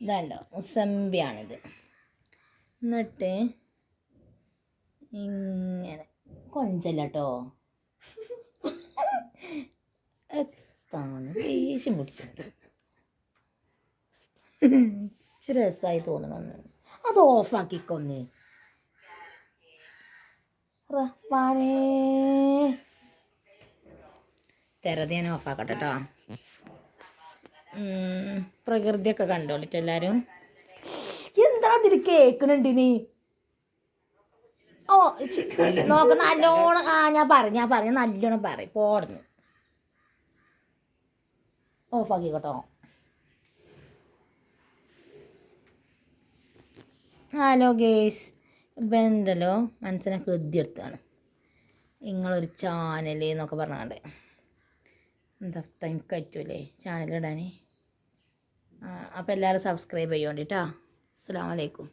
ഇതാണ്ടോ മുസമ്പിയാണിത് എന്നിട്ട് ഇങ്ങനെ കൊഞ്ചല്ല കേട്ടോ എത്താണ് ദേഷ്യം പിടിച്ചിട്ട് ഇച്ചിരി രസമായി തോന്നണമെന്ന് അത് ഓഫാക്കിക്കൊന്ന്. റഹ്മാനേ തെരത് ഞാൻ ഓഫാക്കട്ടെ കേട്ടോ പ്രകൃതിയൊക്കെ കണ്ടോളിട്ട് എല്ലാരും എന്താ ഇതിൽ കേക്കണുണ്ട് നീ. ഓ നോക്ക നല്ലോണം ആ ഞാൻ പറഞ്ഞു ഞാൻ പറഞ്ഞു നല്ലോണം പറ. പോടുന്നു കേട്ടോ ഹലോ ഗേസ് ഇപ്പം എന്തല്ലോ മനസ്സിനെ കൃതിയെടുത്താണ്. നിങ്ങളൊരു ചാനൽ എന്നൊക്കെ പറഞ്ഞാണ്ട്. എന്താ എനിക്ക് പറ്റൂലേ ചാനലിടാൻ അപ്പോൾ എല്ലാവരും സബ്സ്ക്രൈബ് ചെയ്യോണ്ടിട്ടാ. അസ്സാം വലൈക്കും